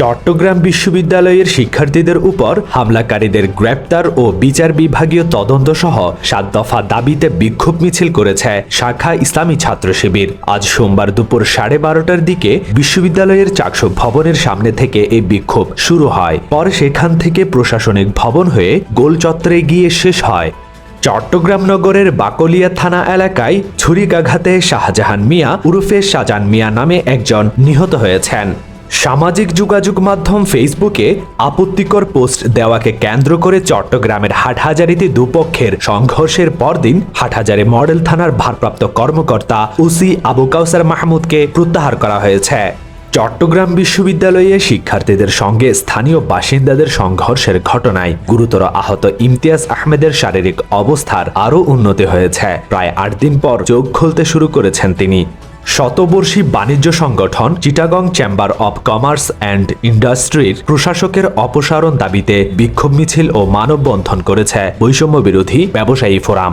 চট্টগ্রাম বিশ্ববিদ্যালয়ের শিক্ষার্থীদের উপর হামলাকারীদের গ্রেপ্তার ও বিচার বিভাগীয় তদন্ত সহ সাত দফা দাবিতে বিক্ষোভ মিছিল করেছে শাখা ইসলামী ছাত্র শিবির। আজ সোমবার দুপুর সাড়ে বারোটার দিকে বিশ্ববিদ্যালয়ের চাকসু ভবনের সামনে থেকে এই বিক্ষোভ শুরু হয়। পরে সেখান থেকে প্রশাসনিক ভবন হয়ে গোল চত্বরে গিয়ে শেষ হয়। চট্টগ্রাম নগরের বাকলিয়া থানা এলাকায় ছুরিকাঘাতে শাহজাহান মিয়া উরুফে শাহজান মিয়া নামে একজন নিহত হয়েছেন। সামাজিক যোগাযোগ মাধ্যম ফেসবুকে আপত্তিকর পোস্ট দেওয়াকে কেন্দ্র করে চট্টগ্রামের হাটহাজারিতে দুপক্ষের সংঘর্ষের পরদিন হাটহাজারি মডেল থানার ভারপ্রাপ্ত কর্মকর্তা উসি আবু কাউসার মাহমুদকে প্রত্যাহার করা হয়েছে। চট্টগ্রাম বিশ্ববিদ্যালয়ে শিক্ষার্থীদের সঙ্গে স্থানীয় বাসিন্দাদের সংঘর্ষের ঘটনায় গুরুতর আহত ইমতিয়াজ আহমেদের শারীরিক অবস্থার আরও উন্নতি হয়েছে। প্রায় আট দিন পর চোখ খুলতে শুরু করেছেন তিনি। শতবর্ষী বাণিজ্য সংগঠন Chittagong chamber of commerce and ইন্ডাস্ট্রির প্রশাসকের অপসারণ দাবিতে বিক্ষোভ মিছিল ও মানববন্ধন করেছে বৈষম্য বিরোধী ব্যবসায়ী ফোরাম।